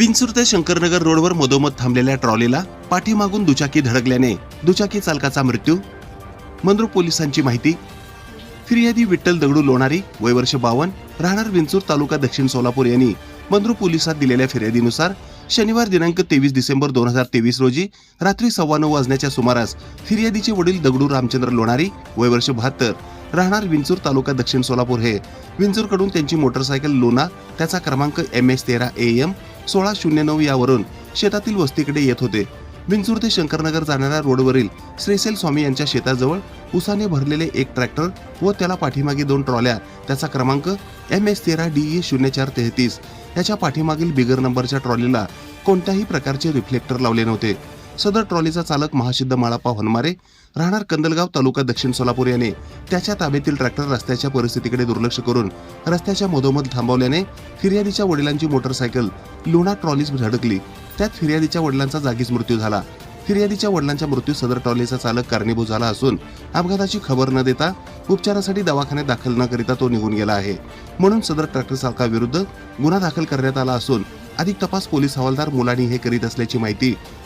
विंचूर ते शंकरनगर रोडवर मधोमध थांबलेल्या ट्रॉलीला पाठीमागून दुचाकी धडकल्याने दुचाकी चालकाचा मृत्यू. मंद्रुप पोलिसांची माहिती. फिर्यादी विठ्ठल दगडू लोणारी वय वर्ष बावन्न राहणार विंचूर तालुका दक्षिण सोलापूर यांनी मंद्रुप पोलिसात दिलेल्या फिर्यादीनुसार शनिवार दिनांक तेवीस डिसेंबर दोन हजार तेवीस रोजी रात्री सव्वा नऊ वाजण्याच्या सुमारास फिर्यादीचे वडील दगडू रामचंद्र लोणारी वय वर्ष बहात्तर राहणार विंचूर तालुका दक्षिण सोलापूर हे विंचूरकडून त्यांची मोटरसायकल लोना त्याचा क्रमांक एम एस तेरा ए एम सोळा शून्य नऊ यावरून शेतातील वस्तीकडे येत होते. विंचूर ते शंकरनगर जाणाऱ्या रोडवरील श्रीसेल स्वामी यांच्या शेताजवळ उसाने भरलेले एक ट्रॅक्टर व त्याला पाठीमागे दोन ट्रॉल्या त्याचा क्रमांक एम एस तेरा डी ई शून्य चार तेहतीस. याच्या पाठीमागील बिगर नंबरच्या ट्रॉलीला कोणत्याही प्रकारचे रिफ्लेक्टर लावले नव्हते. सदर ट्रॉलीचा चालक महासिद्ध माळापा हनमारे राहणार कंदलगाव तालुका दक्षिण सोलापूर याने त्याच्या ताब्यातील ट्रॅक्टर रस्त्याच्या परिस्थितीकडे दुर्लक्ष करून रस्त्याच्या मधोमध थांबवल्याने फिर्यादीच्या वडिलांची मोटरसायकल लुणा ट्रॉलीस धडकली त्यात फिर्यादीच्या वडिलांचा जागीच मृत्यू झाला. फिर्यादीच्या वडिलांच्या मृत्यू सदर ट्रॉलीचा चालक कारणीभूत झाला असून अपघाताची खबर न देता उपचारासाठी दवाखान्यात दाखल न करिता तो निघून गेला आहे. म्हणून सदर ट्रॅक्टर चालकाविरुद्ध गुन्हा दाखल करण्यात आला असून अधिक तपास पोलीस हवालदार मुलानी हे करीत असल्याची माहिती